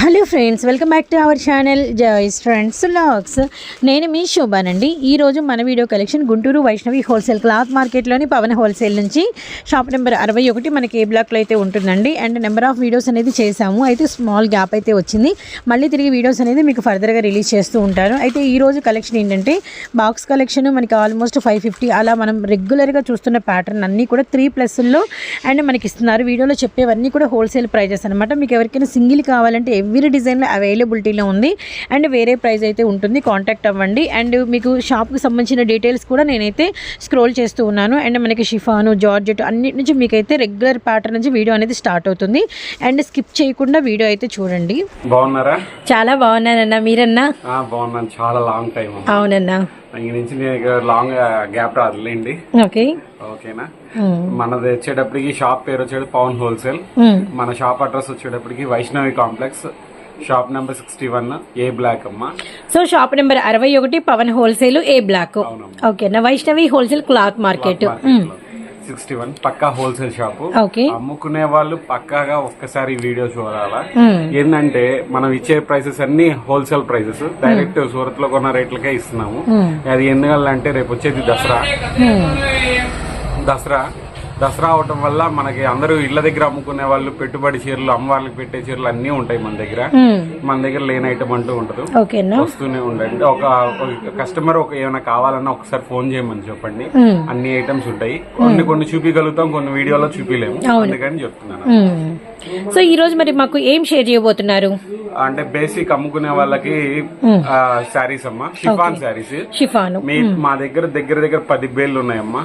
Hello friends welcome back to our channel Joyce friends vlogs నేను మీ శోభానండి. ఈరోజు మన video collection Guntur Vaishnavi wholesale cloth మార్కెట్లోని Pavan wholesale నుంచి షాప్ నెంబర్ అరవై ఒకటి మనకి ఏ బ్లాక్లో అయితే ఉంటుందండి. అండ్ నెంబర్ ఆఫ్ వీడియోస్ అనేది చేశాము. అయితే స్మాల్ గ్యాప్ అయితే వచ్చింది. మళ్ళీ తిరిగి వీడియోస్ అనేది మీకు ఫర్దర్గా రిలీజ్ చేస్తూ ఉంటారు అయితే ఈరోజు కలెక్షన్ ఏంటంటే బాక్స్ కలెక్షన్ మనకి ఆల్మోస్ట్ ఫైవ్ ఫిఫ్టీ అలా మనం రెగ్యులర్గా చూస్తున్న ప్యాటర్న్ అన్నీ కూడా త్రీ ప్లస్లో అండ్ మనకి ఇస్తున్నారు. వీడియోలో చెప్పేవన్నీ కూడా హోల్సేల్ ప్రైజెస్ అనమాట మీకు ఎవరికైనా సింగిల్ కావాలంటే ఎవ్రీ డిజైన్లో అవైలబిలిటీలో ఉంది. అండ్ వేరే ప్రైస్ అయితే ఉంటుంది. కాంటాక్ట్ అవ్వండి. అండ్ మీకు షాప్కి సంబంధించిన డీటెయిల్స్ కూడా నేనైతే స్క్రోల్ చేస్తూ ఉన్నాను. అండ్ మనకి షిఫాను జార్జెట్ అన్నిటి నుంచి మీకైతే రెగ్యులర్ ప్యాటర్న్ నుంచి వీడియో అనేది స్టార్ట్ అవుతుంది. అండ్ స్కిప్ చేయకుండా వీడియో అయితే చూడండి. బాగున్నారా? చాలా బాగున్నానన్నా. మీరన్నా? ఆ, బాగున్నాను. చాలా లాంగ్ టైం అవునన్నా. ఇంక నుంచి నేను లాంగ్ గ్యాప్ రాదులేండి. ఓకే. ఓకేనా? మనది వచ్చేటప్పటికి షాప్ పేరు వచ్చేది పవన్ హోల్సేల్ మన షాప్ అడ్రస్ వచ్చేటప్పటికి Vaishnavi complex shop number sixty one A block అమ్మ. సో షాప్ నెంబర్ అరవై ఒకటి పవన్ హోల్సేల్ ఏ బ్లాక్. ఓకేనా Vaishnavi wholesale cloth market sixty one పక్కా హోల్సేల్ షాప్. అమ్ముకునే వాళ్ళు పక్కాగా ఒక్కసారి వీడియో చూడాలా? ఏంటంటే మనం ఇచ్చే ప్రైసెస్ అన్ని హోల్సేల్ ప్రైసెస్. డైరెక్ట్ సూరత్లో కొన్న రేట్లకే ఇస్తున్నాము. అది ఎందువల్లంటే రేపు వచ్చేది దసరా. దసరా దసరా అవటం వల్ల మనకి అందరూ ఇళ్ళ దగ్గర అమ్ముకునే వాళ్ళు పెట్టుబడి చీరలు అమ్మవాళ్ళకి పెట్టే చీరలు అన్నీ ఉంటాయి మన దగ్గర. మన దగ్గర లేని ఐటమ్ అంటూ ఉండదు. వస్తూనే ఉండండి ఒక ఒక కస్టమర్ ఒక ఏమైనా కావాలన్నా ఒకసారి ఫోన్ చేయమని చెప్పండి. అన్ని ఐటమ్స్ ఉంటాయి. కొన్ని కొన్ని చూపించగలుగుతాం కొన్ని వీడియోలో చూపించలేము అందుకని చెప్తున్నాను. సో ఈ రోజు మరి మాకు ఏం షేర్ చేయబోతున్నారు? అంటే బేసిక్ అమ్ముకునే వాళ్ళకి శారీస్ అమ్మా. షిఫాన్ శారీస్. షిఫాను. మీ మా దగ్గర దగ్గర దగ్గర పది బేళ్ళు ఉన్నాయమ్మా.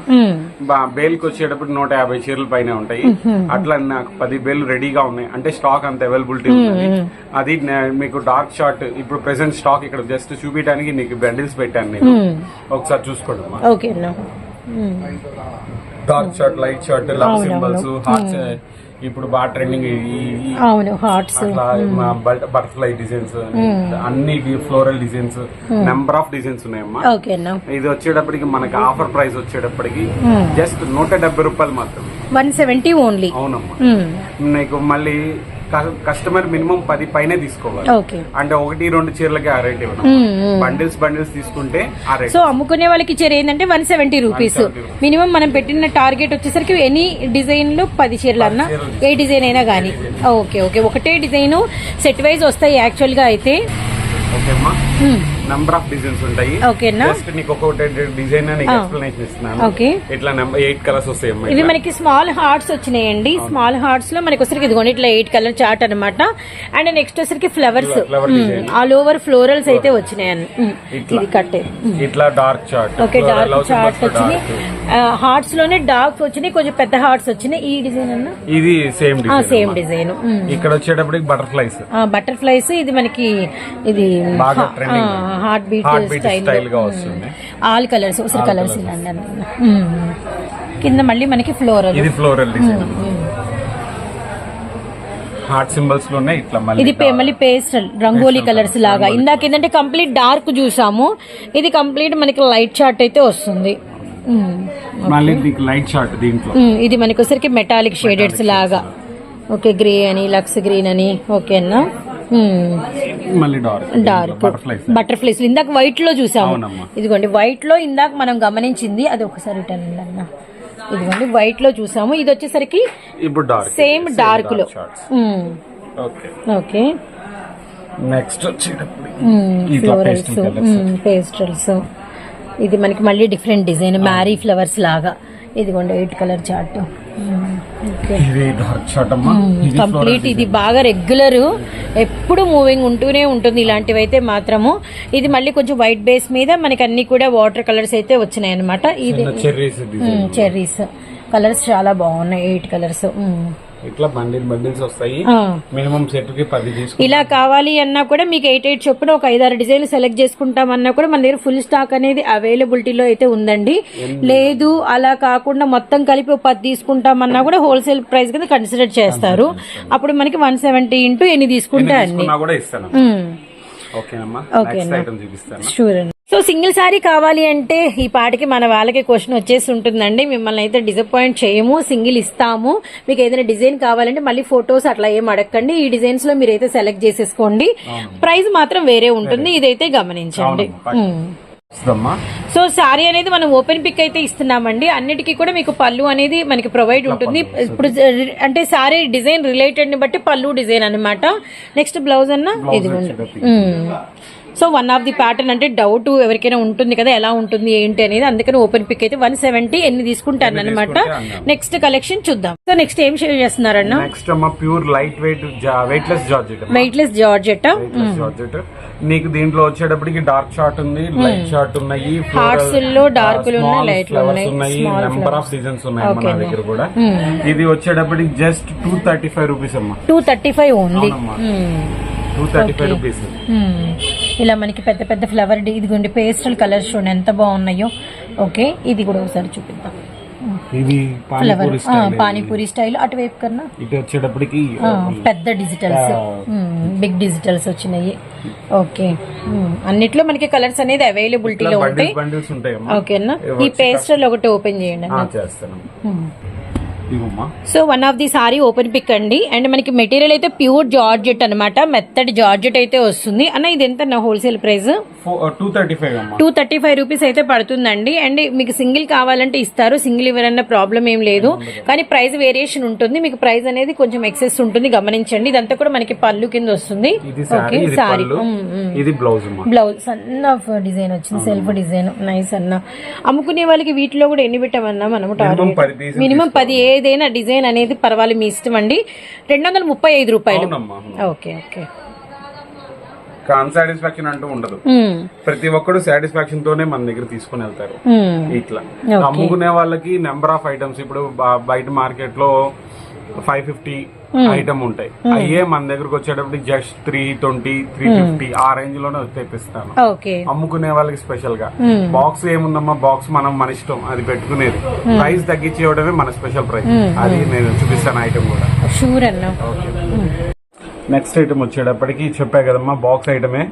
బేల్కి వచ్చేటప్పుడు నూట యాభై చీరల పైన ఉంటాయి. అట్లా నాకు పది బేళ్ళు రెడీగా ఉన్నాయి. అంటే స్టాక్ అంత అవైలబిలిటీ ఉంది అది మీకు డార్క్ షార్ట్ ఇప్పుడు ప్రెసెంట్ స్టాక్ ఇక్కడ జస్ట్ చూపించడానికి నీకు బండిల్స్ పెట్టాను నేను. ఒకసారి చూసుకోండి అమ్మా ఓకేనా dark shade light shade love symbols hearts ఇప్పుడు బాగా ట్రెండింగ్ అవును హార్ట్స్ అట్లా బటర్ఫ్లై డిజైన్స్ అన్ని floral designs number of designs ఉన్నాయమ్మా. ఇది వచ్చేటప్పటికి మనకి ఆఫర్ ప్రైస్ వచ్చేటప్పటికి జస్ట్ నూట డెబ్బై రూపాయలు మాత్రమే. వన్ సెవెంటీ ఓన్లీ అవునమ్మా. నీకు మళ్ళీ కస్టమర్ మినిమం పది పైనే తీసుకోవాలి. ఓకే. అంటే ఒకటి రెండు చీరలకి ఆ రేట్ ఇవ్వడం బండిల్స్ బండిల్స్ తీసుకుంటే ఆ రేట్. సో అమ్ముకునే వాళ్ళకి ఇచ్చేది ఏంటంటే వన్ సెవెంటీ రూపీస్. మినిమం మనం పెట్టిన టార్గెట్ వచ్చేసరికి ఎనీ డిజైన్లో పది చీరలు అన్నా ఏ డిజైన్ అయినా కానీ ఓకే ఓకే. ఒకటే డిజైన్ సెట్ వైజ్ వస్తాయి యాక్చువల్గా అయితే. ఓకేమ్మా. నంబర్ ఆఫ్ డిజైన్స్ ఉంటాయి. జస్ట్ నీకు ఒక్కొక్కటి డిజైన్ నీకు ఎక్స్ప్లెనేషన్ ఇస్తున్నాను. ఓకే ఇట్లా నెంబర్ ఎయిట్ కలర్స్ వస్తాయమ్మా ఇవి మనకి స్మాల్ హార్ట్స్ వచ్చినాయండి. స్మాల్ హార్ట్స్లో మనకి వచ్చరికి ఇదిగోండి ఇట్లా ఎయిట్ కలర్ చార్ట్ అనమాట అండ్ నెక్స్ట్ వచ్చరికి ఫ్లవర్స్ ఆల్ ఓవర్ ఫ్లోరల్స్ అయితే వచ్చినాయి ఇది కట్టే. ఇట్లా dark chart okay dark chart వచ్చినాయి. హార్ట్స్లోనే డార్క్స్ వచ్చినాయి కొంచెం పెద్ద హార్ట్స్ వచ్చినాయి. ఈ డిజైన్ అన్న? ఇది సేమ్ డిజైన్ సేమ్ డిజైన్ ఇక్కడ వచ్చేటప్పటికి బటర్ఫ్లైస్ బటర్ఫ్లైస్ ఇది మనకి ఇది బాగా ట్రెండింగ్ హార్ట్ బీట్ స్టైల్గా వస్తుంది. ఆల్ కలర్స్ ఉసిరి కలర్స్. కింద మళ్ళీ మనకి ఫ్లోరల్. ఇది ఫ్లోరల్ డిజైన్. హార్ట్ సింబల్స్లోనే ఇట్లా మళ్ళీ ఇది మళ్ళీ పేస్టల్ రంగోలీ కలర్స్ లాగా. ఇందాక ఏంటంటే కంప్లీట్ డార్క్ చూసాము. ఇది కంప్లీట్ మనకి లైట్ చార్ట్ అయితే వస్తుంది. మళ్ళీ లైట్ షార్ట్ దీంట్లో. ఇది మనకి వచ్చరికి మెటాలిక్ షేడెడ్స్ లాగా. ఓకే గ్రే అని లక్స్ గ్రీన్ అని. ఓకేనా మళ్ళీ డార్క్. డార్క్. బటర్ఫ్లైస్. ఇందాక వైట్లో చూసాము. ఇదిగోండి వైట్లో ఇందాక మనం గమనించింది అది ఒకసారి ఇటండి అన్న ఇదిగోండి వైట్లో చూసాము. ఇది వచ్చేసరికి ఇప్పుడు డార్క్. సేమ్ డార్క్లో. ఓకే. నెక్స్ట్ వచ్చేటప్పుడు. పేస్టల్స్ ఇది మనకి మళ్ళీ డిఫరెంట్ డిజైన్ మ్యారీ ఫ్లవర్స్ లాగా. ఇదిగోండి ఎయిట్ కలర్ చార్ట్ ఇది డార్క్ షార్ట్ అమ్మా ఇది కంప్లీట్. ఇది బాగా రెగ్యులర్. ఎప్పుడు మూవింగ్ ఉంటూనే ఉంటుంది ఇలాంటివి అయితే మాత్రము. ఇది మళ్ళీ కొంచెం వైట్ బేస్ మీద మనకి అన్ని కూడా వాటర్ కలర్స్ అయితే వచ్చినాయి అనమాట ఇది చెర్రీస్ కలర్స్ చాలా బాగున్నాయి ఎయిట్ కలర్స్ ఇట్లా బండిల్ బండిల్స్ వస్తాయి. మినిమం సెట్కి పది ఇలా కావాలి అన్నా కూడా మీకు ఎయిట్ ఎయిట్ చొప్పున ఒక ఐదారు డిజైన్లు సెలెక్ట్ చేసుకుంటామన్నా కూడా మన దగ్గర ఫుల్ స్టాక్ అనేది అవైలబిలిటీలో అయితే ఉందండి. లేదు అలా కాకుండా మొత్తం కలిపి ఒక పది తీసుకుంటామన్నా కూడా హోల్సేల్ ప్రైస్ కింద కన్సిడర్ చేస్తారు. అప్పుడు మనకి వన్ సెవెంటీ ఇంటూ ఎన్ని తీసుకుంటే అన్ని చూపిస్తాను. సో సింగిల్ సారీ కావాలి అంటే ఈ పాటికి మన వాళ్ళకి క్వశ్చన్ వచ్చేసి ఉంటుందండి. మిమ్మల్ని అయితే డిసప్పాయింట్ చేయము సింగిల్ ఇస్తాము. మీకు ఏదైనా డిజైన్ కావాలంటే మళ్ళీ ఫొటోస్ అట్లా ఏం అడగండి ఈ డిజైన్స్లో మీరైతే సెలెక్ట్ చేసేసుకోండి. ప్రైస్ మాత్రం వేరే ఉంటుంది. ఇదైతే గమనించండి. సో సారీ అనేది మనం ఓపెన్ పిక్ అయితే ఇస్తున్నామండి. అన్నిటికీ కూడా మీకు పళ్ళు అనేది మనకి ప్రొవైడ్ ఉంటుంది. ఇప్పుడు అంటే సారీ డిజైన్ రిలేటెడ్ని బట్టి పళ్ళు డిజైన్ అన్నమాట. నెక్స్ట్ బ్లౌజ్ అన్న ఇదిగోండి so one of the pattern అంటే డౌట్ ఎవరికైనా ఉంటుంది కదా ఎలా ఉంటుంది ఏంటి అనేది అందుకని ఓపెన్ పిక్ అయితే వన్ సెవెంటీ ఎన్ని తీసుకుంటాను అనమాట నెక్స్ట్ కలెక్షన్ చూద్దాం. సో నెక్స్ట్ ఏం షేర్ చేస్తున్నారన్న? నెక్స్ట్ అమ్మా pure light weight weight less georgette weight less georgette? Georgette. నీకు దీంట్లో వచ్చేటప్పటికి డార్క్ షార్ట్ ఉంది లైట్ షార్ట్ ఉన్నాయి హార్ట్స్లో డార్క్లు ఉన్నాయి నెంబర్ ఆఫ్ డిజైన్స్ ఉన్నాయి అమ్మా నా దగ్గర కూడా. ఇది వచ్చేటప్పటికి just two thirty five rupees అమ్మా. టూ థర్టీ ఫైవ్ అవునమ్మా. Two thirty five rupees. ఇలా మనకి పెద్ద పెద్ద ఫ్లవర్ డి- ఇదిగోండి పేస్టల్ కలర్స్ చూడండి ఎంత బాగున్నాయో. ఓకే ఇది కూడా ఒకసారి చూపిద్దాం. ఇది ఫ్లవర్ పానీపూరి స్టైల్ అటువైపు కన్నా? ఇటు వచ్చేటప్పటికి ఆ, పెద్ద డిజిటల్స్ బిగ్ డిజిటల్స్ వచ్చినాయి. ఓకే మ్మ్. అన్నిట్లో మనకి కలర్స్ అనేది అవైలబిలిటీలో ఉంటాయి. ఓకేనా ఈ పేస్టల్ ఒకటి ఓపెన్ చేయండి చేస్తాను. So one of the sari open pick అండి. అండ్ మనకి మెటీరియల్ అయితే ప్యూర్ జార్జెట్ అన్నమాట. మెత్తడి జార్జెట్ అయితే వస్తుంది. అన్న ఇది ఎంత wholesale price two thirty five అమ్మా. టూ థర్టీ ఫైవ్ రూపీస్ అయితే పడుతుందండి. అండ్ మీకు సింగిల్ కావాలంటే ఇస్తారు. సింగిల్ ఇవ్వరన్న ప్రాబ్లం ఏం లేదు. కానీ ప్రైస్ వేరియేషన్ ఉంటుంది. మీకు ప్రైస్ అనేది కొంచెం ఎక్సెస్ ఉంటుంది. గమనించండి. ఇదంతా కూడా మనకి పళ్ళు కింద వస్తుంది. ఇది సారీ ఇది బ్లౌజ్ బ్లౌజ్ సన్న ఆఫ్ డిజైన్ వచ్చింది. సెల్ఫ్ డిజైన్ నైస్ అన్న. అమ్ముకునే వాళ్ళకి వీటిలో కూడా ఎన్ని పెట్టామన్నా మనము మినిమం పది పది ఏదైనా డిజైన్ అనేది పర్వాలేదు మీ ఇష్టం అండి. రెండు వందల ముప్పై ఐదు రూపాయలు. అవునమ్మా ఓకే ఓకే. అన్సాటిస్ఫాక్షన్ అంటూ ఉండదు. ప్రతి ఒక్కడు సాటిస్ఫాక్షన్ తోనే మన దగ్గర తీసుకుని వెళ్తారు. ఇట్లా. అమ్ముకునే వాళ్ళకి నెంబర్ ఆఫ్ ఐటమ్స్ ఇప్పుడు బ- బయట మార్కెట్లో ఫైవ్ ఫిఫ్టీ ఐటమ్ ఉంటాయి. అయ్యే మన దగ్గరకు వచ్చేటప్పుడు just three twenty three fifty ఆ రేంజ్లోనే తెప్పిస్తాను. అమ్ముకునే వాళ్ళకి స్పెషల్గా. బాక్స్ ఏముందమ్మా? బాక్స్ మనం మన ఇష్టం. అది పెట్టుకునేది. ప్రైస్ తగ్గించి ఇవ్వడమే మన స్పెషల్ ప్రైస్ అది నేను చూపిస్తాను ఐటమ్ కూడా. షూర్ అన్న. నెక్స్ట్ ఐటమ్ వచ్చేటప్పటికి చెప్పా కదమ్మా బాక్స్ ఐటమే.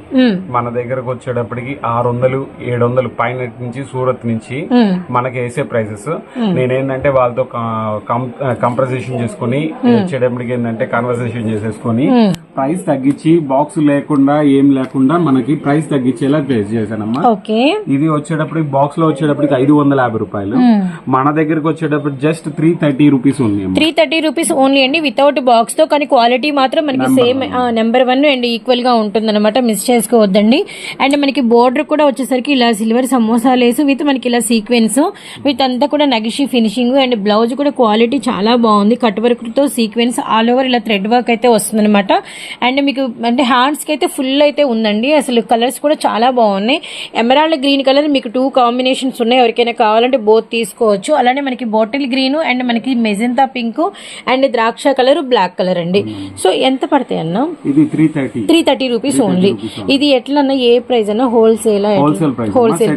మన దగ్గరకు వచ్చేటప్పటికి ఆరు వందలు ఏడు వందలు పైన నుంచి సూరత్ నుంచి. మనకి వేసే ప్రైసెస్ నేనేంటంటే వాళ్ళతో కంప్రజేషన్ చేసుకుని వచ్చేటప్పటికి ఏంటంటే కన్వర్సేషన్ చేసేసుకొని ప్రైస్ తగ్గించి బాక్స్ లేకుండా ఏం లేకుండా మనకి ప్రైస్ తగ్గించేలా ప్లేస్ చేశానమ్మా. ఓకే. ఇది వచ్చేటప్పటికి బాక్స్లో వచ్చేటప్పటికి ఐదు వందల యాభై రూపాయలు. మన దగ్గరకు వచ్చేటప్పుడు జస్ట్ త్రీ థర్టీ రూపీస్ ఉంది. త్రీ థర్టీ రూపీస్ ఓన్లీ అండి. వితౌట్ బాక్స్తో కానీ క్వాలిటీ మాత్రం మనకి సేమ్ నెంబర్ వన్ అండ్ ఈక్వల్గా ఉంటుంది అనమాట మిస్ చేసుకోవద్దండి. అండ్ మనకి బోర్డర్ కూడా వచ్చేసరికి ఇలా సిల్వర్ సమోసా లేసు విత్ మనకి ఇలా సీక్వెన్స్ విత్ అంతా కూడా నగిషి ఫినిషింగ్ అండ్ బ్లౌజ్ కూడా క్వాలిటీ చాలా బాగుంది. కట్ వర్క్తో సీక్వెన్స్ ఆల్ ఓవర్ ఇలా థ్రెడ్ వర్క్ అయితే వస్తుంది అనమాట అండ్ మీకు అంటే హ్యాండ్స్కి అయితే ఫుల్ అయితే ఉందండి. అసలు కలర్స్ కూడా చాలా బాగున్నాయి. ఎమరాల్డ్ గ్రీన్ కలర్ మీకు టూ కాంబినేషన్స్ ఉన్నాయి. ఎవరికైనా కావాలంటే బోత్ తీసుకోవచ్చు. అలానే మనకి బాటిల్ గ్రీన్ అండ్ మనకి మెజెంతా పింక్ అండ్ ద్రాక్ష కలర్ బ్లాక్ కలర్ అండి. సో ఎంత పడతాయి అన్న? త్రీ థర్టీ రూపీస్ ఓన్లీ ఇది ఎట్లా అన్న ఏ ప్రైస్ అన్న హోల్సేల్ హోల్సేల్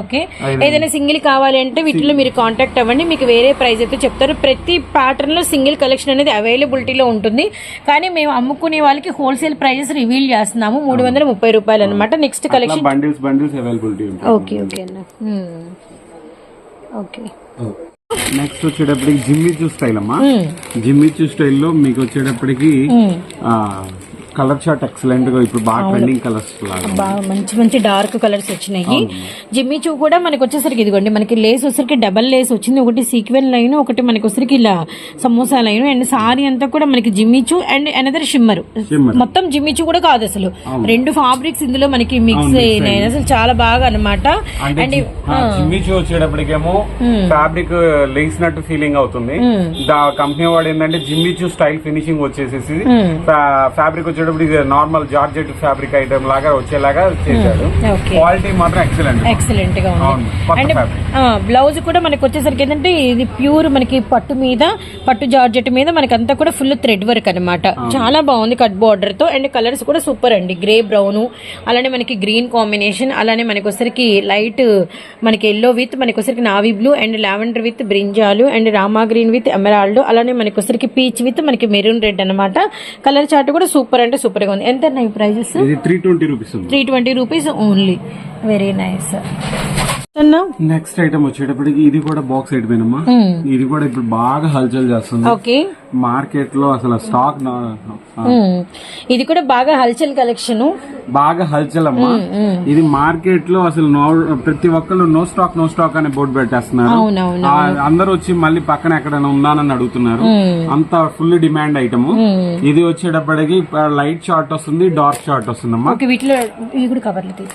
ఓకే. ఏదైనా సింగిల్ కావాలంటే వీటిలో మీరు కాంటాక్ట్ అవ్వండి. మీకు వేరే ప్రైస్ అయితే చెప్తారు. ప్రతి ప్యాటర్న్లో సింగిల్ కలెక్షన్ అనేది అవైలబిలిటీలో ఉంటుంది. కానీ మేము అమ్ముకునే వాళ్ళకి హోల్సేల్ ప్రైజెస్ రివీల్ చేస్తున్నాము. మూడు వందల ముప్పై రూపాయలు అనమాట next collection bundles bundles availability okay okay అన్న. ఓకే. నెక్స్ట్ వచ్చేటప్పటికి జిమ్మిచూ స్టైల్ అమ్మా. జిమ్మిచూ స్టైల్లో మీకు వచ్చేటప్పటికి కలర్ చార్ట్ ఎక్సలెంట్గా ఇప్పుడు బాగా ట్రెండింగ్ కలర్స్ బాగా మంచి మంచి డార్క్ కలర్స్ వచ్చినాయి. జిమ్మి చూ కూడా మనకి వచ్చేసరికి ఇదిగోండి మనకి లేస్ వచ్చేసరికి డబల్ లేస్ వచ్చింది. ఒకటి సీక్వెన్ లైన్ ఒకటి మనకి వచ్చేసరికి ఇలా సమోసా లైన్. అండ్ సారీ అంతా కూడా మనకి జిమ్మిచు అండ్ అనదర్ షిమ్మర్. మొత్తం జిమ్మిచు కూడా కాదు అసలు. రెండు ఫ్యాబ్రిక్స్ ఇందులో మనకి మిక్స్ అయినాయి. అసలు చాలా బాగా అనమాట అండ్ జిమ్మిచూ వచ్చేటప్పటికేమో ఫ్యాబ్రిక్ లేసినట్టు ఫీలింగ్ అవుతుంది. కంపెనీ వాడు ఏంటంటే జిమ్మిచూ స్టైల్ ఫినిషింగ్ వచ్చేసేసి ఫ్యాబ్రిక్ వచ్చేటప్పుడు నార్మల్ జార్జెట్ ఫ్యాబ్రిక్ ఐటమ్ లాగా వచ్చేలాగా చేశాడు ఓకే క్వాలిటీ మాత్రం ఎక్సలెంట్ ఎక్సలెంట్గా ఉంది. బ్లౌజ్ కూడా మనకి వచ్చేసరికి ఏంటంటే ఇది ప్యూర్ మనకి పట్టు మీద పట్టు జార్జెట్ మీద మనకి అంతా కూడా ఫుల్ థ్రెడ్ వర్క్ అన్నమాట. చాలా బాగుంది కట్ బార్డర్తో. అండ్ కలర్స్ కూడా సూపర్ అండి. గ్రే బ్రౌన్ అలానే మనకి గ్రీన్ కాంబినేషన్ అలానే మనకి వచ్చరికి లైట్ మనకి ఎల్లో విత్ మనకి వచ్చరికి navy blue and lavender with brinjal and Rama green with emerald అలానే మనకి వచ్చరికి పీచ్ విత్ మనకి మెరూన్ రెడ్ అన్నమాట. కలర్ చార్ట్ కూడా సూపర్ అండి అంటే సూపర్గా ఉంది. ఎంత అన్న ఈ prices three twenty rupees three twenty rupees only very nice అన్నా? నెక్స్ట్ ఐటమ్ వచ్చేటప్పటికి ఇది కూడా బాక్స్ ఐటమ్ అమ్మా. ఇది కూడా ఇప్పుడు బాగా హల్చల్ చేస్తుంది. ఓకే మార్కెట్లో అసలు స్టాక్ ఇది కూడా బాగా హల్చల్ కలెక్షన్. బాగా హల్చల్ అమ్మా. ఇది మార్కెట్లో అసలు నో ప్రతి ఒక్కళ్ళు నో స్టాక్ నో స్టాక్ అనే బోర్డు పెట్టేస్తున్నారు. అందరూ వచ్చి మళ్ళీ పక్కన ఎక్కడైనా ఉందానని అడుగుతున్నారు. అంత ఫుల్ డిమాండ్ ఐటమ్. ఇది వచ్చేటప్పటికి లైట్ షార్ట్ వస్తుంది డార్క్ షార్ట్ వస్తుందమ్మా. ఓకే వీటిలో ఇవి కూడా కవర్లు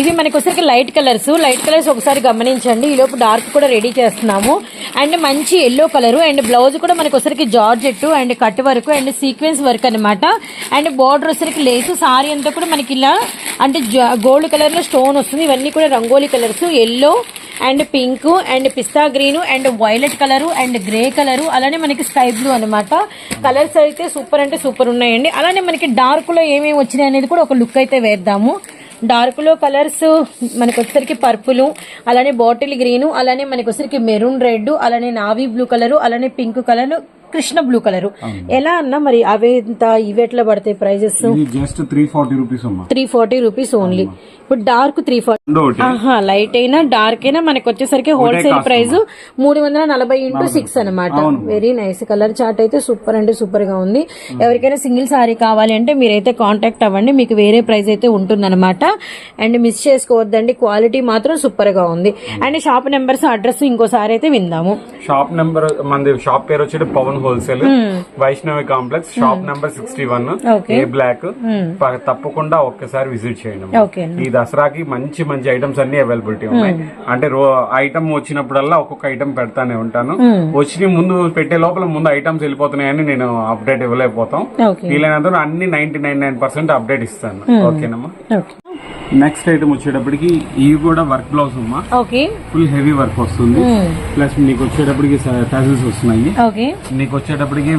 ఇవి మనకి లైట్ కలర్స్. లైట్ కలర్స్ ఒకసారి గమనించండి. ఈ లోపు డార్క్ కూడా రెడీ చేస్తున్నాము. అండ్ మంచి ఎల్లో కలర్. అండ్ బ్లౌజ్ కూడా మనకి వచ్చరికి georgette and cut work and sequence work అన్నమాట. అండ్ బార్డర్ వచ్చరికి లేసు సారీ అంతా కూడా మనకి ఇలా అంటే గోల్డ్ కలర్లో స్టోన్ వస్తుంది. ఇవన్నీ కూడా rangoli colours. Yellow and pink and pista green and violet colour and grey colour. అలానే మనకి స్కై బ్లూ అనమాట కలర్స్ అయితే సూపర్ అంటే సూపర్ ఉన్నాయండి. అలానే మనకి డార్క్లో ఏమేమి వచ్చినాయి అనేది కూడా ఒక లుక్ అయితే వేద్దాము. డార్క్లో కలర్స్ మనకు వచ్చేసరికి పర్పుల్ అలానే బాటిల్ గ్రీన్ అలానే మనకి వచ్చేసరికి మెరూన్ రెడ్ అలానే నావీ బ్లూ కలర్ అలానే pink colour Krishna blue colour. ఎలా అన్నా మరి అవే ఇంత ఇవి ఎట్లా పడతాయి prices just three forty rupees three forty rupees only ఇప్పుడు డార్క్ త్రీ ఫార్టీ లైట్ అయినా డార్క్ అయినా మనకి వచ్చేసరికి హోల్సేల్ ప్రైస్ మూడు వందల నలభై ఇంటూ సిక్స్ అనమాట వెరీ నైస్ కలర్ చార్ట్ అయితే సూపర్ అంటే సూపర్గా ఉంది. ఎవరికైనా సింగిల్ సారీ కావాలి అంటే మీరైతే కాంటాక్ట్ అవ్వండి. మీకు వేరే ప్రైస్ అయితే ఉంటుందన్నమాట. అండ్ మిస్ చేసుకోవద్దండి. క్వాలిటీ మాత్రం సూపర్గా ఉంది. అండ్ షాప్ నెంబర్స్ అడ్రస్ ఇంకోసారి అయితే విందాము. షాప్ నెంబర్ మనది షాప్ పేరు వచ్చేది Pavan wholesale Vaishnavi complex shop number sixty one. A block తప్పకుండా ఒక్కసారి విజిట్ చేయండి. ఈ దసరాకి మంచి మంచి ఐటమ్స్ అన్ని అవైలబిలిటీ ఉన్నాయి. అంటే ఐటమ్ వచ్చినప్పుడల్లా ఒక్కొక్క ఐటమ్ పెడతానే ఉంటాను. వచ్చి ముందు పెట్టే లోపల ముందు ఐటమ్స్ వెళ్ళిపోతున్నాయని నేను అప్డేట్ ఇవ్వలేకపోతాం. వీలైనంత అన్ని ninety nine nine percent update ఇస్తాను ఓకేనమ్మా ఓకే నెక్స్ట్ ఐటమ్ వచ్చేటప్పటికి ఇవి కూడా వర్క్ బ్లౌజ్ అమ్మా. ఓకే ఫుల్ హెవీ వర్క్ వస్తుంది. ప్లస్ మీకు వచ్చేటప్పటికి టజల్స్ వస్తున్నాయి. ఓకే నీకు వచ్చేటప్పటికి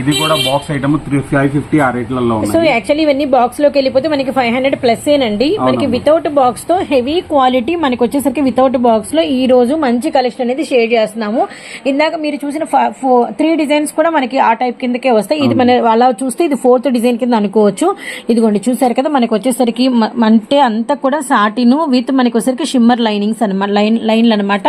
ఇది కూడా box item three five fifty ఆ రేట్లలో సో యాక్చువల్లీ ఇవన్నీ బాక్స్లోకి వెళ్ళిపోతే మనకి ఫైవ్ హండ్రెడ్ ప్లస్ ఏనండి మనకి వితౌట్ బాక్స్తో హెవీ క్వాలిటీ మనకి వచ్చేసరికి వితౌట్ బాక్స్లో ఈ రోజు మంచి కలెక్షన్ అనేది షేర్ చేస్తున్నాము. ఇందాక మీరు చూసిన త్రీ డిజైన్స్ కూడా మనకి ఆ టైప్ కిందకే వస్తాయి. ఇది మన అలా చూస్తే ఇది ఫోర్త్ డిజైన్ కింద అనుకోవచ్చు. ఇదిగోండి చూసారు కదా మనకి వచ్చేసరికి మ- అంటే అంతా కూడా సాటిన్ విత్ మనకి వచ్చేసరికి షిమ్మర్ లైనింగ్స్ అనమాట లైన్ లైన్లు అనమాట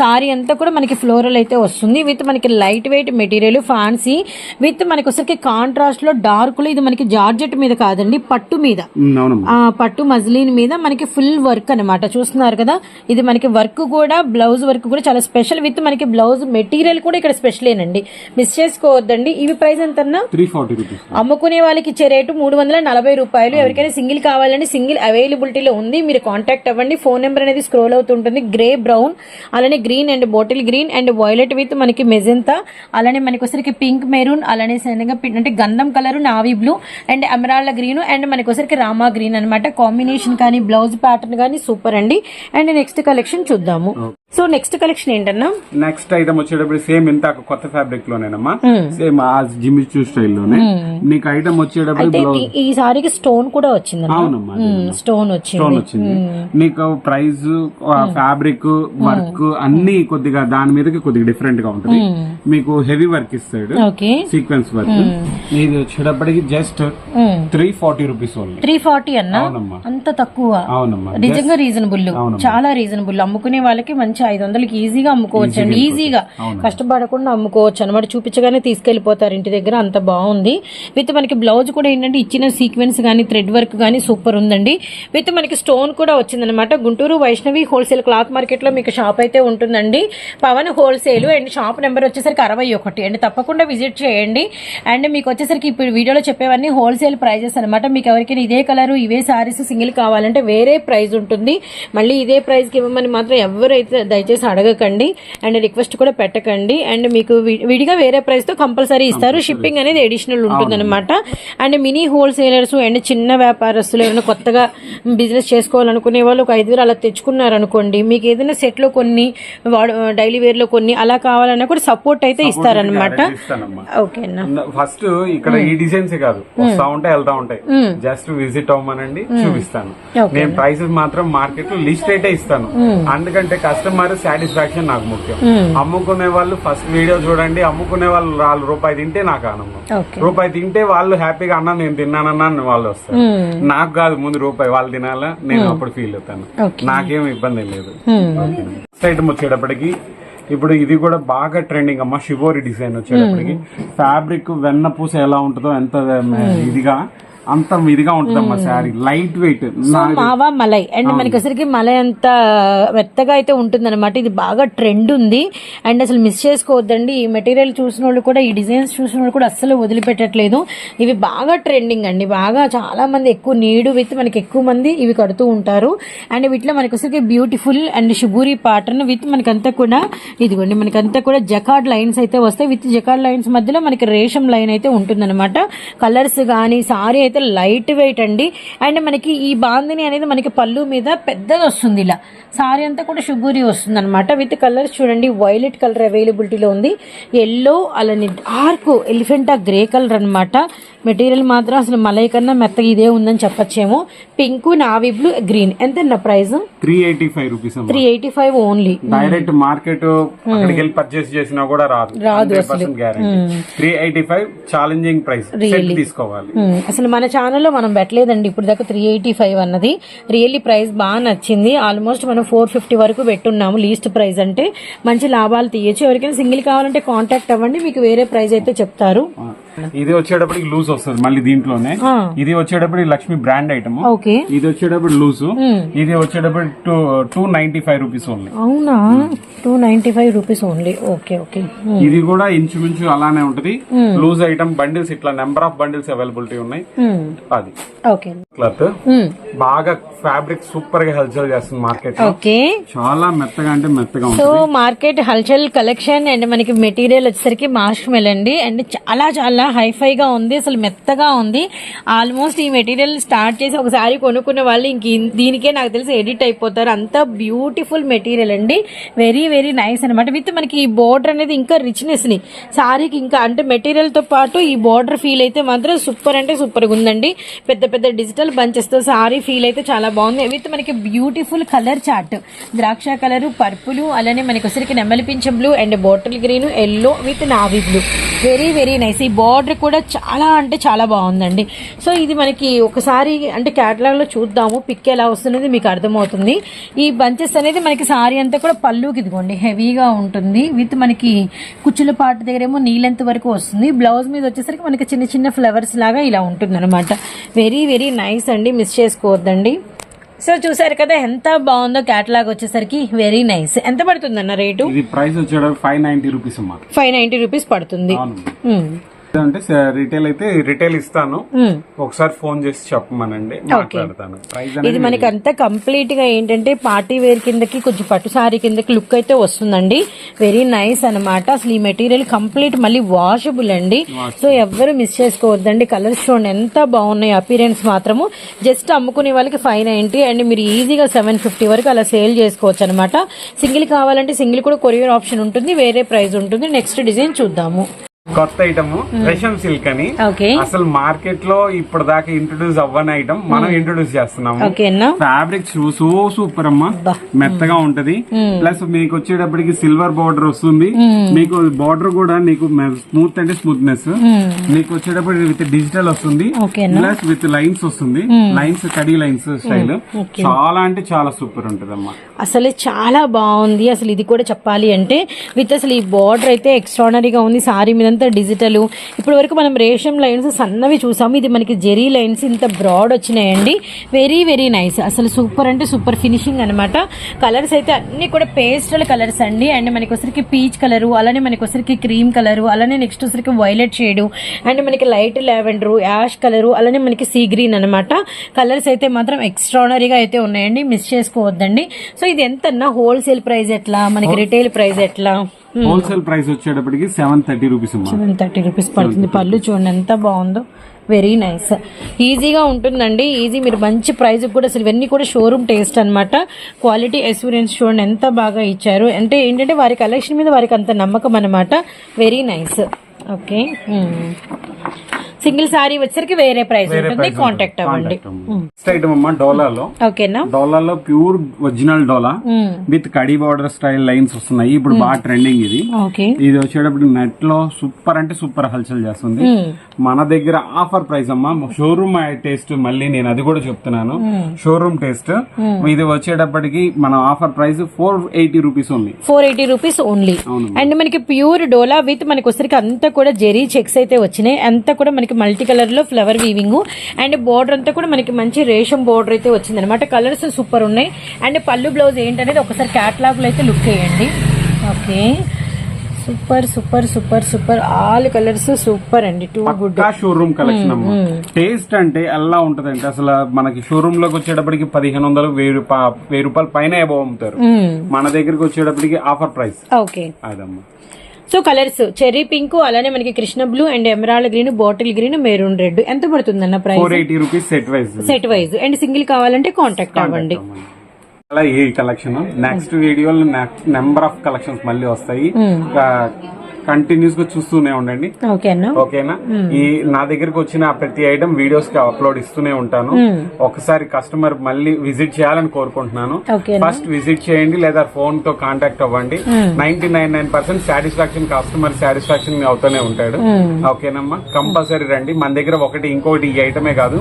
సారీ అంతా కూడా మనకి ఫ్లోరల్ అయితే వస్తుంది. విత్ మనకి light weight material fancy with మనకి వచ్చేసరికి కాంట్రాస్ట్లో డార్క్లో ఇది మనకి జార్జెట్ మీద కాదండి పట్టు మీద. పట్టు మజ్లీన్ మీద మనకి ఫుల్ వర్క్ అన్నమాట. చూస్తున్నారు కదా ఇది మనకి వర్క్ కూడా బ్లౌజ్ వర్క్ కూడా చాలా స్పెషల్ విత్ మనకి బ్లౌజ్ మెటీరియల్ కూడా ఇక్కడ స్పెషలేనండి మిస్ చేసుకోవద్దండి. ఇవి ప్రైస్ రూపీస్. అమ్ముకునే వాళ్ళకి ఇచ్చే రేటు మూడు వందల నలభై రూపాయలు. ఎవరికైనా సింగిల్ కావాలంటే సింగిల్ అవైలబిలిటీలో ఉంది మీరు కాంటాక్ట్ అవ్వండి. ఫోన్ నెంబర్ అనేది స్క్రోల్ అవుతుంటుంది. గ్రే బ్రౌన్ అలానే green and bottle green and violet with మనకి మెజెంతా అలానే మనకి వచ్చరికి పింక్ మెరూన్ అలానే సన్నగా అంటే గంధం colour navy blue and emerald green and మనకి వచ్చరికి రామా గ్రీన్ అనమాట కాంబినేషన్ కానీ బ్లౌజ్ ప్యాటర్న్ కానీ సూపర్ అండి. అండ్ నెక్స్ట్ కలెక్షన్ చూద్దాము. సో నెక్స్ట్ కలెక్షన్ ఏంటన్నా? నెక్స్ట్ ఐటమ్ వచ్చేటప్పుడు సేమ్ ఇంత కొత్త ఫ్యాబ్రిక్ లోనేనమ్మా. సేమ్ ఆ జిమ్మిచూ స్టైల్లోనే. నీకు ఐటమ్ వచ్చేటప్పుడు ఈ- సారీకి స్టోన్ కూడా వచ్చింది అవునమ్మా స్టోన్ స్టోన్ వచ్చింది. వచ్చింది. నీకు ప్రైస్ ఫ్యాబ్రిక్ వర్క్ అన్ని కొద్దిగా దాని మీదకి కొద్దిగా డిఫరెంట్గా ఉంటుంది. మీకు హెవీ వర్క్ ఇస్తాడు. సీక్వెన్స్ వర్క్ ఇది వచ్చేటప్పటికి just three forty rupees only three forty అన్న? అంత తక్కువ. అవునమ్మా. నిజంగా రీజనబుల్. చాలా రీజనబుల్ అమ్ముకునే వాళ్ళకి మంచి ఐదు వందలకి ఈజీగా అమ్ముకోవచ్చు అండి. ఈజీగా కష్టపడకుండా అమ్ముకోవచ్చు అనమాట చూపించగానే తీసుకెళ్ళిపోతారు ఇంటి దగ్గర. అంత బాగుంది. విత్ మనకి బ్లౌజ్ కూడా ఏంటంటే ఇచ్చిన సీక్వెన్స్ కానీ థ్రెడ్ వర్క్ కానీ సూపర్ ఉందండి. విత్ మనకి స్టోన్ కూడా వచ్చిందనమాట గుంటూరు వైష్ణవి హోల్సేల్ క్లాత్ మార్కెట్లో మీకు షాప్ అయితే ఉంటుందండి. Pavan wholesale and shop number వచ్చేసరికి అరవై ఒకటి. అండ్ తప్పకుండా విజిట్ చేయండి. అండ్ మీకు వచ్చేసరికి ఇప్పుడు వీడియోలో చెప్పేవన్నీ హోల్సేల్ ప్రైజెస్ అనమాట మీకు ఎవరికైనా ఇదే కలర్ ఇవే సారీస్ సింగిల్ కావాలంటే వేరే ప్రైస్ ఉంటుంది. మళ్ళీ ఇదే ప్రైస్కి ఇవ్వమని మాత్రం ఎవరైతే దయచేసి అడగకండి అండ్ రిక్వెస్ట్ కూడా పెట్టకండి. అండ్ మీకు విడిగా వేరే ప్రైస్తో కంపల్సరీ ఇస్తారు. షిప్పింగ్ అనేది అడిషనల్ ఉంటుందన్నమాట. అండ్ మినీ హోల్సేలర్స్ అండ్ చిన్న వ్యాపారస్తులు ఏమైనా కొత్తగా బిజినెస్ చేసుకోవాలనుకునే వాళ్ళు ఒక ఐదు వేలు అలా తెచ్చుకున్నారు అనుకోండి మీకు ఏదైనా సెట్లో కొన్ని డైలీ వేర్లో కొన్ని అలా కావాలన్నా కూడా సపోర్ట్ అయితే ఇస్తారనమాట ఇస్తానమ్మా. ఓకే అన్న. ఫస్ట్ ఇక్కడ ఈ డిజైన్స్ కాదు. వస్తా ఉంటాయి వెళ్తా ఉంటాయి. జస్ట్ విజిట్ అవ్వమనండి చూపిస్తాను. నేను ప్రైసెస్ మాత్రం మార్కెట్లో లిస్ట్ అయితే ఇస్తాను. అందుకంటే కస్టమర్ కస్టమర్ సాటిస్ఫాక్షన్ నాకు ముఖ్యం. మ్మ్. అమ్ముకునే వాళ్ళు ఫస్ట్ వీడియో చూడండి అమ్ముకునే వాళ్ళు వాళ్ళు రూపాయి తింటే నాకు ఆనందం. రూపాయి తింటే వాళ్ళు హ్యాపీగా అన్న నేను తిన్నానన్నా వాళ్ళు వస్తారు. నాకు కాదు ముందు రూపాయి వాళ్ళు తినాలా? నేను అప్పుడు ఫీల్ అవుతాను. నాకేం ఇబ్బంది లేదు. ఐటమ్ వచ్చేటప్పటికి ఇప్పుడు ఇది కూడా బాగా ట్రెండింగ్ అమ్మా షివోరి డిజైన్ వచ్చేటప్పటికి. ఫ్యాబ్రిక్ వెన్న పూస ఎలా ఉంటుందో ఎంత ఇదిగా అంత ఇదిగా ఉంటుందమ్మా శారీ. లైట్ వెయిట్ మావా మలై. అండ్ మనకి వచ్చరికి మలై అంత మెత్తగా అయితే ఉంటుంది అనమాట ఇది బాగా ట్రెండ్ ఉంది. అండ్ అసలు మిస్ చేసుకోవద్దండి. ఈ మెటీరియల్ చూసిన వాళ్ళు కూడా ఈ డిజైన్స్ చూసిన వాళ్ళు కూడా అస్సలు వదిలిపెట్టట్లేదు. ఇవి బాగా ట్రెండింగ్ అండి. బాగా చాలా మంది ఎక్కువ నీడు విత్ మనకి ఎక్కువ మంది ఇవి కడుతూ ఉంటారు. అండ్ వీటిలో మనకి వచ్చరికి బ్యూటిఫుల్ అండ్ షుగూరి పాటర్న్ విత్ మనకంతా కూడా ఇదిగోండి మనకంతా కూడా జకార్డ్ లైన్స్ అయితే వస్తాయి. విత్ జకార్డ్ లైన్స్ మధ్యలో మనకి రేషం లైన్ అయితే ఉంటుందన్నమాట. కలర్స్ కానీ సారీ అయితే లైట్ వెయిట్ అండి. అండ్ మనకి ఈ బాందిని అనేది మనకి పళ్ళు మీద పెద్దది వస్తుంది ఇలా. సారీ అంతా కూడా షుగూరి వస్తుంది అనమాట విత్ కలర్స్ చూడండి వైలెట్ కలర్ అవైలబిలిటీలో ఉంది. ఎల్లో అలానే డార్క్ ఎలిఫెంటా గ్రే కలర్ అనమాట మెటీరియల్ మాత్రం అసలు మలై కన్నా మెత్తగా ఇదే ఉందని చెప్పచ్చేమో. Pink navy blue green. ఎంత price? Three eighty five rupees three eighty five only. Direct market అక్కడికి వెళ్ళి పర్చేస్ చేసినా కూడా రాదు. రాదు percent guarantee three eighty five challenging price తీసుకోవాలి. మ్మ్. అసలు మన ఛానల్లో మనం పెట్టలేదండి. ఇప్పుడు దాకా త్రీ ఎయిటీ ఫైవ్ అన్నది. రియల్లీ ప్రైస్ బాగా నచ్చింది. ఆల్మోస్ట్ మనం ఫోర్ ఫిఫ్టీ వరకు పెట్టున్నాము లీస్ట్ ప్రైస్ అంటే. మంచి లాభాలు తీయచ్చు. ఎవరికైనా సింగిల్ కావాలంటే కాంటాక్ట్ అవ్వండి. మీకు వేరే ప్రైస్ అయితే చెప్తారు. ఇది వచ్చేటప్పటికి లూజ్ వస్తుంది మళ్ళీ దీంట్లోనే. ఇది వచ్చేటప్పటికి లక్ష్మి బ్రాండ్ ఐటమ్. ఇది వచ్చేటప్పుడు లూజ్. మ్మ్. ఇది వచ్చేటప్పుడు two two ninety five rupees only. అవునా? Two ninety five rupees only. Okay okay. ఇది కూడా ఇంచుమించు అలానే ఉంటది. లూజ్ ఐటమ్ బండిల్స్ ఇట్లా నెంబర్ ఆఫ్ బండిల్స్ అవైలబిలిటీ ఉన్నాయి. అది. ఓకే. క్లాత్. బాగా ఫ్యాబ్రిక్ సూపర్గా హెల్చల్ చేస్తుంది మార్కెట్ ఓకే. చాలా మెత్తగా అంటే మెత్తగా సో మార్కెట్ హల్చల్ కలెక్షన్ అండ్ మనకి మెటీరియల్ వచ్చేసరికి మాస్క్ మెల్ అండి అండ్ చాలా చాలా హైఫైగా ఉంది అసలు మెత్తగా ఉంది. ఆల్మోస్ట్ ఈ మెటీరియల్ స్టార్ట్ చేసి ఒకసారి కొనుక్కున్న వాళ్ళు ఇంక దీనికే నాకు తెలిసి ఎడిట్ అయిపోతారు. అంత బ్యూటిఫుల్ మెటీరియల్ అండి. వెరీ వెరీ నైస్ అనమాట విత్ మనకి ఈ బోర్డర్ అనేది ఇంకా రిచ్నెస్ని. సారీకి ఇంకా అంటే మెటీరియల్తో పాటు ఈ బోర్డర్ ఫీల్ అయితే మాత్రం సూపర్ అంటే సూపర్గా ఉందండి. పెద్ద పెద్ద డిజిటల్ బంచెస్తో సారీ ఫీల్ అయితే చాలా బాగుంది. విత్ మనకి బ్యూటిఫుల్ కలర్ చార్ట్. ద్రాక్ష కలర్ పర్పుల్ అలానే మనకి వచ్చరికి నెమలి పింఛం blue and bottle green yellow with navy blue very very nice ఈ బార్డర్ కూడా చాలా అంటే చాలా బాగుందండి. సో ఇది మనకి ఒకసారి అంటే క్యాటలాగ్లో చూద్దాము. పిక్ ఎలా వస్తున్నది మీకు అర్థమవుతుంది. ఈ బంచెస్ అనేది మనకి సారీ అంతా కూడా పళ్ళుకి ఇదిగోండి. హెవీగా ఉంటుంది. విత్ మనకి కుచ్చుల పాట దగ్గర ఏమో నీళ్ళెంత వరకు వస్తుంది. బ్లౌజ్ మీద వచ్చేసరికి మనకి చిన్న చిన్న ఫ్లవర్స్ లాగా ఇలా ఉంటుంది అనమాట వెరీ వెరీ నైస్ అండి మిస్ చేసుకోవద్దండి. సో చూసారు కదా ఎంత బాగుందో క్యాటలాగ్ వచ్చేసరికి వెరీ నైస్ ఎంత రేటు? ఇది ప్రైస్ వచ్చేటప్పుడు ఫైవ్ నైన్టీ రూపీస్ అమ్మా. ఫైవ్ నైన్టీ రూపీస్ పడుతుంది. అంటే రిటైల్ అయితే రిటైల్ ఇస్తాను. ఒకసారి ఫోన్ చేసి చెప్పమనండి మాట్లాడతాను. ఇది మనకి అంతా కంప్లీట్గా ఏంటంటే పార్టీ వేర్ కిందకి కొంచెం పట్టు సారీ కిందకి లుక్ అయితే వస్తుందండి. వెరీ నైస్ అన్నమాట. అసలు ఈ మెటీరియల్ కంప్లీట్ మళ్ళీ వాషబుల్ అండి. సో ఎవ్వరు మిస్ చేసుకోవద్దండి. కలర్స్ చూడండి ఎంత బాగున్నాయి అపీరెన్స్ మాత్రము. జస్ట్ అమ్ముకునే వాళ్ళకి ఫైవ్ నైన్టీ అండ్ మీరు ఈజీగా సెవెన్ ఫిఫ్టీ వరకు అలా సేల్ చేసుకోవచ్చు అనమాట సింగిల్ కావాలంటే సింగిల్ కూడా కొరియర్ ఆప్షన్ ఉంటుంది వేరే ప్రైస్ ఉంటుంది. నెక్స్ట్ డిజైన్ చూద్దాము. కొత్త ఐటమ్ రేషం సిల్క్ అని. అసలు మార్కెట్లో ఇప్పటిదాకా ఇంట్రొడ్యూస్ అవ్వని ఐటమ్ మనం ఇంట్రొడ్యూస్ చేస్తున్నాము. ఓకేనా ఫ్యాబ్రిక్ సో సూపర్ అమ్మా. మెత్తగా ఉంటది. ప్లస్ మీకు వచ్చేటప్పటికి సిల్వర్ బార్డర్ వస్తుంది. మీకు బార్డర్ కూడా నీకు స్మూత్ అంటే స్మూత్నెస్ మీకు వచ్చేటప్పటికి విత్ డిజిటల్ వస్తుంది. ప్లస్ విత్ లైన్స్ వస్తుంది. లైన్స్ కడీ లైన్స్ స్టైల్ చాలా అంటే చాలా సూపర్ ఉంటది అమ్మా అసలు చాలా బాగుంది. అసలు ఇది కూడా చెప్పాలి అంటే విత్ అసలు ఈ బార్డర్ అయితే ఎక్స్ట్రానరీగా ఉంది. సారీ మీదంతా డిజిటల్ ఇప్పటి వరకు మనం రేషం లైన్స్ సన్నవి చూసాము. ఇది మనకి జెరీ లైన్స్ ఇంత బ్రాడ్ వచ్చినాయండి. వెరీ వెరీ నైస్ అసలు సూపర్ అంటే సూపర్ ఫినిషింగ్ అనమాట కలర్స్ అయితే అన్ని కూడా పేస్టల్ కలర్స్ అండి. అండ్ మనకి వచ్చరికి పీచ్ కలరు అలానే మనకి వచ్చరికి క్రీమ్ కలరు అలానే నెక్స్ట్ వచ్చరికి వైలెట్ షేడ్ అండ్ మనకి లైట్ లావెండర్ యాష్ కలరు అలానే మనకి సీ గ్రీన్ అనమాట కలర్స్ అయితే మాత్రం ఎక్స్ట్రానరీగా అయితే ఉన్నాయండి. మిస్ చేసుకోవద్దండి. సో ఇది ఎంత హోల్సేల్ ప్రైస్ ఎట్లా? మనకి రిటైల్ ప్రైస్ ఎట్లా? హోల్సేల్ ప్రైస్ వచ్చేటప్పటికి seven thirty rupees seven thirty rupees పడుతుంది. పళ్ళు చూడండి ఎంత బాగుందో. వెరీ నైస్ ఈజీగా ఉంటుందండి. ఈజీ మీరు మంచి ప్రైస్ కూడా అసలు ఇవన్నీ కూడా షోరూమ్ టేస్ట్ అన్నమాట. క్వాలిటీ ఎక్స్పీరియన్స్ చూడండి ఎంత బాగా ఇచ్చారు. అంటే ఏంటంటే వారి కలెక్షన్ మీద వారికి అంత నమ్మకం అనమాట very nice okay single sari వచ్చేసరికి వేరే ప్రైస్ ఉంటుంది. కాంటాక్ట్ అవ్వండి. నెక్స్ట్ ఐటమ్ అమ్మా డోలాలో ఓకేనా? డోలాలో ప్యూర్ ఒరిజినల్ డోలా. విత్ కడి బార్డర్ స్టైల్ లైన్స్ వస్తున్నాయి. ఇప్పుడు బాగా ట్రెండింగ్ ఇది. ఇది వచ్చేటప్పుడు నెట్లో సూపర్ అంటే సూపర్ హల్చల్ చేస్తుంది. మన దగ్గర ఆఫర్ ప్రైస్ అమ్మా షోరూమ్ టేస్ట్ మళ్ళీ నేను అది కూడా చెప్తున్నాను. షోరూమ్ టేస్ట్ ఇది వచ్చేటప్పటికి మన offer price four eighty rupees ఉంది ఫోర్ ఎయిటీ రూపీస్ ఓన్లీ అవును. అండ్ మనకి ప్యూర్ డోలా విత్ మనకి వచ్చరికి అంతా కూడా జెరీ చెక్స్ అయితే వచ్చినాయి. అంతా కూడా మనకి మల్టీ కలర్లో ఫ్లవర్ వీవింగ్. అండ్ బోర్డర్ అంతా కూడా మనకి మంచి రేషం బోర్డర్ అయితే వచ్చింది అనమాట కలర్స్ సూపర్ ఉన్నాయి. అండ్ పళ్ళు బ్లౌజ్ ఏంటనేది ఒకసారి క్యాట్లాగ్లో అయితే లుక్ వేయండి okay. Super super super super. All colours super అండి. Too good. షోరూమ్ కలెక్షన్ అమ్మా. టేస్ట్ అంటే ఎలా ఉంటది అంటే అసలు మనకి షోరూమ్లోకి వచ్చేటప్పటికి పదిహేను వందలు వెయ్యి రూపాయ వెయ్యి రూపాయలు పైన ఏవో అమ్ముతారు. మన దగ్గరికి వచ్చేటప్పటికి ఆఫర్ ప్రైస్. ఓకే. అదమ్మా. సో కలర్స్ చెర్రీ పింక్ అలానే మనకి Krishna blue and emerald green bottle green maroon red ఎంత పడుతుందన్న price four eighty rupees set wise set wise and single కావాలంటే కాంటాక్ట్ అవ్వండి. అలా ఈ కలెక్షన్ నెక్స్ట్ వీడియోలో నెంబర్ ఆఫ్ కలెక్షన్స్ మళ్ళీ వస్తాయి. కంటిన్యూస్గా చూస్తూనే ఉండండి. ఓకేనా ఈ నా దగ్గరకు వచ్చిన ప్రతి ఐటమ్ వీడియోస్కి అప్లోడ్ ఇస్తూనే ఉంటాను. ఒకసారి కస్టమర్ మళ్ళీ విజిట్ చేయాలని కోరుకుంటున్నాను. ఫస్ట్ విజిట్ చేయండి లేదా ఫోన్తో కాంటాక్ట్ అవ్వండి. Ninety nine nine percent satisfaction customer satisfaction అవుతూనే ఉంటాడు. ఓకేనమ్మా కంపల్సరీ రండి. మన దగ్గర ఒకటి ఇంకొకటి ఈ ఐటమే కాదు.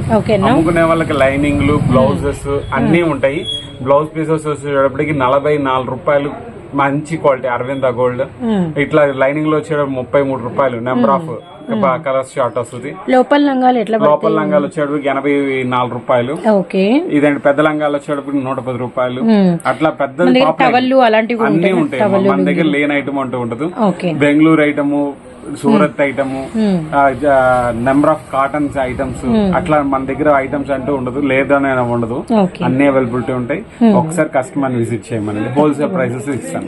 అమ్ముకునే వాళ్ళకి లైనింగ్లు బ్లౌజెస్ అన్ని ఉంటాయి. బ్లౌజ్ పీసెస్ వచ్చేటప్పటికి నలభై నాలుగు రూపాయలు మంచి క్వాలిటీ అరవింద గోల్డ్. ఇట్లా లైనింగ్లో వచ్చే ముప్పై మూడు రూపాయలు నెంబర్ ఆఫ్ కలర్స్ షార్ట్ వస్తుంది. లోపల లంగాలు ఎట్లా లోపల లంగాలు వచ్చేటప్పటికి ఎనభై నాలుగు రూపాయలు. ఓకే. ఇదండి పెద్ద లంగాలు వచ్చేటప్పటికి నూట పది రూపాయలు. అట్లా పెద్ద అన్ని ఉంటాయి మన దగ్గర లేని ఐటమ్ అంటూ ఉండదు Bengaluru item Surat item number of cottons items అట్లా మన దగ్గర ఐటమ్స్ అంటూ ఉండదు లేదని ఉండదు. అన్ని అవైలబిలిటీ ఉంటాయి. ఒకసారి కస్టమర్ విజిట్ చేయమనండి. హోల్సేల్ ప్రైసెస్ ఇస్తాను